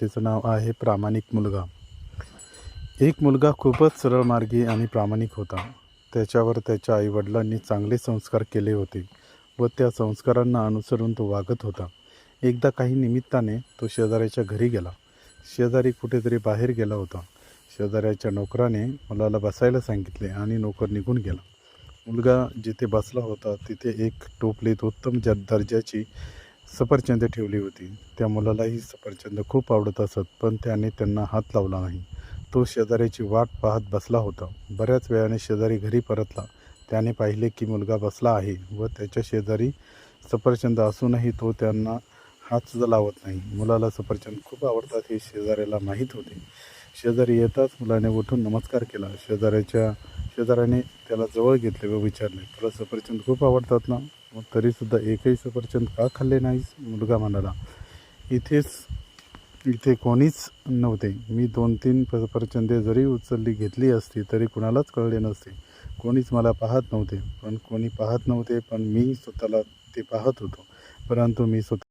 कथेचं नाव आहे प्रामाणिक मुलगा. एक मुलगा खूपच सरळ मार्गी आणि प्रामाणिक होता. त्याच्यावर त्याच्या आईवडिलांनी चांगले संस्कार केले होते व त्या संस्कारांना अनुसरून तो वागत होता. एकदा काही निमित्ताने तो शेजाऱ्याच्या घरी गेला. शेजारी कुठेतरी बाहेर गेला होता. शेजाऱ्याच्या नोकराने मुलाला बसायला सांगितले आणि नोकर निघून गेला. मुलगा जिथे बसला होता तिथे एक टोपलीत उत्तम ज दर्जाची सफरचंद ठेवली होती. त्या मुलालाही सफरचंद खूप आवडत असत पण त्याने त्यांना हात लावला नाही. तो शेजाऱ्याची वाट पाहत बसला होता. बऱ्याच वेळाने शेजारी घरी परतला. त्याने पाहिले की मुलगा बसला आहे व त्याच्या शेजारी सफरचंद असूनही तो त्यांना हातसुद्धा लावत नाही. मुलाला सफरचंद खूप आवडतात हे शेजाऱ्याला माहीत होते. शेजारी येताच मुलाने उठून नमस्कार केला. शेजाऱ्याच्या शेजाऱ्याने त्याला जवळ घेतले व विचारले तुला सफरचंद खूप आवडतात ना? मग तरीसुद्धा एकही सफरचंद का खाल्ले नाहीस? मुलगा म्हणाला इथेच इथे कोणीच नव्हते. मी दोन तीन सफरचंदे जरी उचलली घेतली असती तरी कुणालाच कळले नसते. कोणीच मला पाहत नव्हते. पण कोणी पाहत नव्हते पण मी स्वतःला ते पाहत होतो. परंतु मी स्वतः